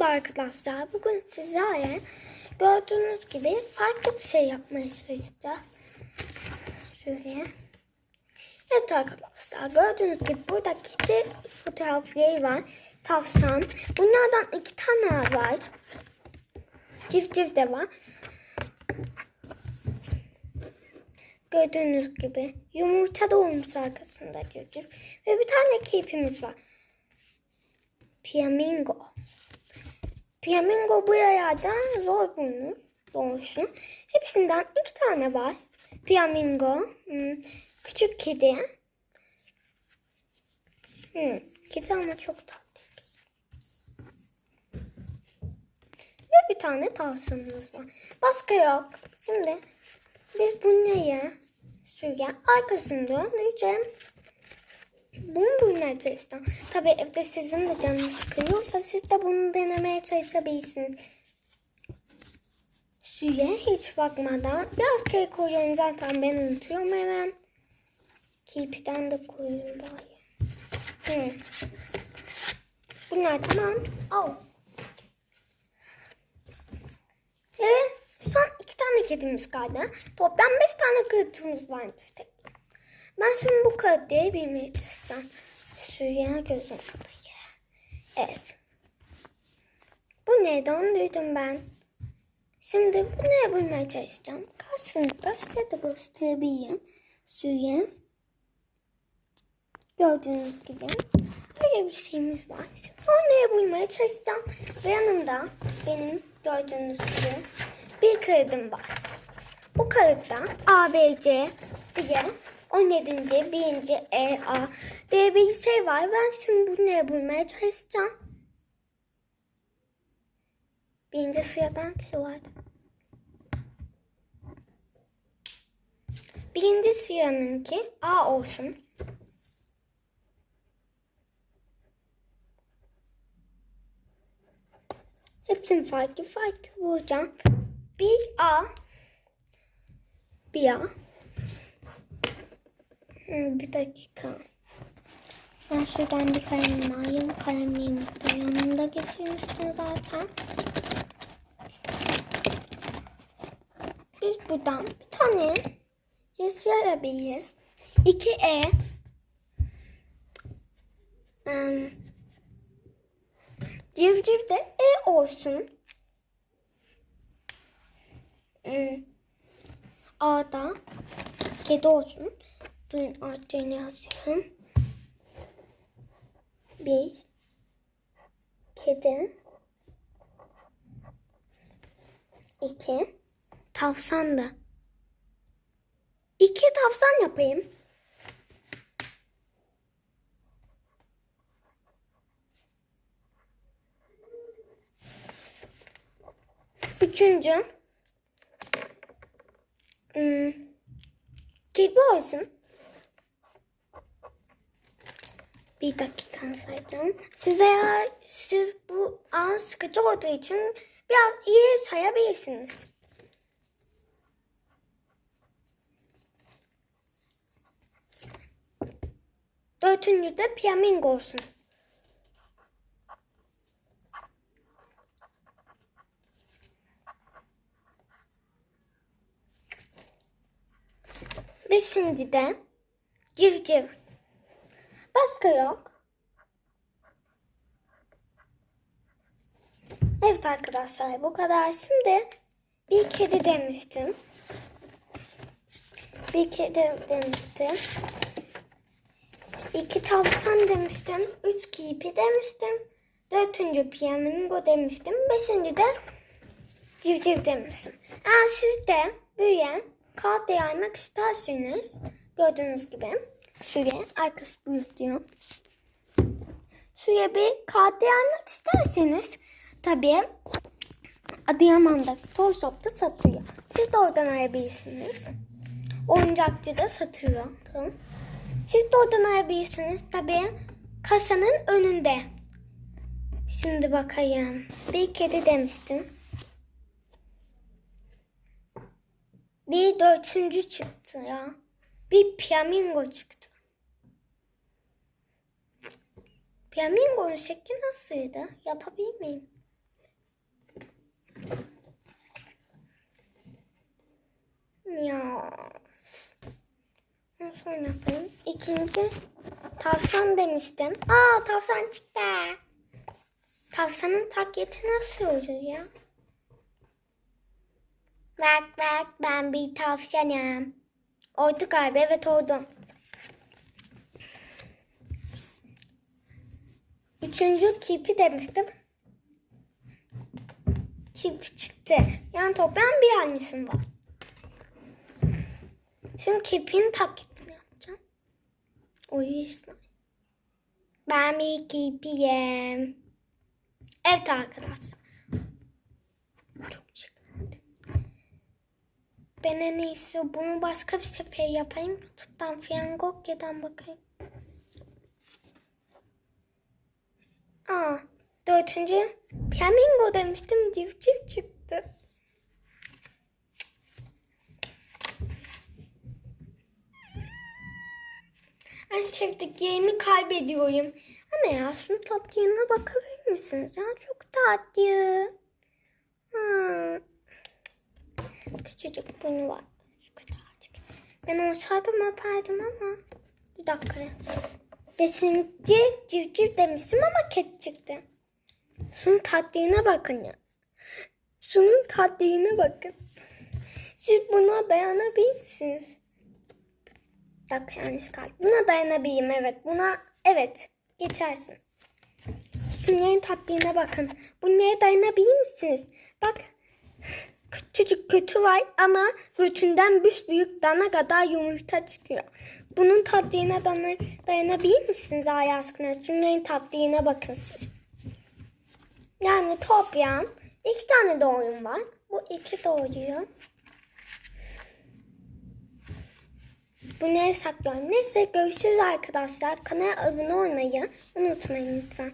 Merhaba arkadaşlar. Bugün sizlerle gördüğünüz gibi farklı bir şey yapmaya çalışacağız. Şöyle. Evet arkadaşlar gördüğünüz gibi burada kedi fotoğrafları var. Tavşan. Bunlardan iki tane var. Civciv de var. Gördüğünüz gibi yumurta da olmuş arkasında civciv. Ve bir tane kirpimiz var. Flamingo. Flamingo bu yerlerden zor bulunur. Doğrusu. Hepsinden iki tane var. Flamingo. hmm, Küçük kedi. Hmm, Kedi ama çok tatlıymış. Ve bir tane tavşanımız var. Başka yok. Şimdi biz bunları sürgen arkasını döneceğim. Bunu bulmaya çalıştım. Tabii evde sizin de canınız sıkılıyorsa siz de bunu denemeye çalışabilirsiniz. Suya hiç bakmadan biraz kere koyuyorum zaten ben unutuyorum hemen. Kirpiden de koyuyorum bari. Hı. Bunlar tamam. Al. Evet. Son iki tane kedimiz kaldı. Toplam beş tane kağıtımız varmış tek. Ben şimdi bu kağıtları bilmeye çalışacağım. Suya gözüm kapalı. Evet. Bu neydi onu duydum ben. Şimdi bu neye bulmaya çalışacağım? Karşınızda size de gösterebileyim. Suya. Gördüğünüz gibi böyle bir şeyimiz var. Şimdi o neye bulmaya çalışacağım. Ve yanımda benim gördüğünüz gibi bir kağıdım var. Bu kağıtta A, B, C diye 17. 1. E, A diye bir şey var. Ben şimdi bunu bulmaya çalışacağım. Birinci sıradan kişi vardı. Birinci sıranınki A olsun. Hepsini farklı farklı bulacağım. Bir A. Bir A. Hmm, Bir dakika. Ben şuradan bir kalem alayım. Kalemliğimi yanımda getirmiştim zaten. Biz buradan bir tane yazabiliriz. 2 E um, Civciv de E olsun. Hmm. A'da kedi olsun. Duyun arttığını yazayım. Bir kedi iki tavşan da iki tavşan yapayım. Üçüncü hmm, kirpi olsun. Bir dakika sayacağım. Size siz bu an sıkıcı olduğu için biraz iyi sayabilirsiniz. Dördüncü de flamingo olsun. Beşinci de civciv. Başka yok. Evet arkadaşlar bu kadar. Şimdi bir kedi demiştim. Bir kedi demiştim. İki tavşan demiştim. Üç kirpi demiştim. Dördüncü flamingo demiştim. Beşinci de civciv demiştim. Eğer siz de büyüyen kağıt yaymak isterseniz gördüğünüz gibi şuraya arkası büyütüyor. Şuraya bir kağıt yaymak isterseniz tabii Adıyaman'da Toy Shop'ta satıyor. Siz de oradan arayabilirsiniz. Oyuncakçı da satıyor. Tamam. Siz de oradan arayabilirsiniz. Tabii kasanın önünde. Şimdi bakayım. Bir kedi demiştim. Bir dördüncü çıktı ya. Bir flamingo çıktı. Flamingo'nun şekli nasıldı? Yapabilir miyim? Ya. Nasıl yapalım? İkinci tavşan demiştim. Aa tavşan çıktı. Tavşanın taklidi nasıl olur ya? Bak bak ben bir tavşanım. Oldu galiba evet oldu. Üçüncü kipi demiştim. Kip çıktı. Yani toprağın bir yanlışım var. Şimdi kipin taklidini yapacağım. Yüzden. Ben bir kipiyim. Evet arkadaşlar. Çok çıkmadı. Ben en iyisi bunu başka bir sefer yapayım. Youtube'dan falan Gokya'dan bakayım. Aa, dördüncü flamingo demiştim. Civciv çıktı. En sevdiklerimi kaybediyorum. Ama ya şunun tatlılığına bakabilir misiniz? Ya çok tatlı. Hmm. Küçücük bunu var. Şu kadarcık. Ben olsaydım yapardım ama. Bir dakika. Besinci civciv demiştim ama ket çıktı. Şunun tatlılığına bakın ya. Şunun tatlılığına bakın. Siz buna dayanabilir misiniz? Bir yanlış kaldı. Buna dayanabilirim evet. Buna evet geçersin. Şunların tatlılığına bakın. Bunlara dayanabilir misiniz? Bak küçücük kötü var ama götünden büyük dana kadar yumurta çıkıyor. Bunun tatlılığına dayanabilir misiniz ay aşkına? Şunların tatlılığına bakın siz. Yani toplam iki tane doğrum var. Bu iki doğruyu. Bu ne saklıyorum? Neyse görüşürüz arkadaşlar. Kanala abone olmayı unutmayın lütfen.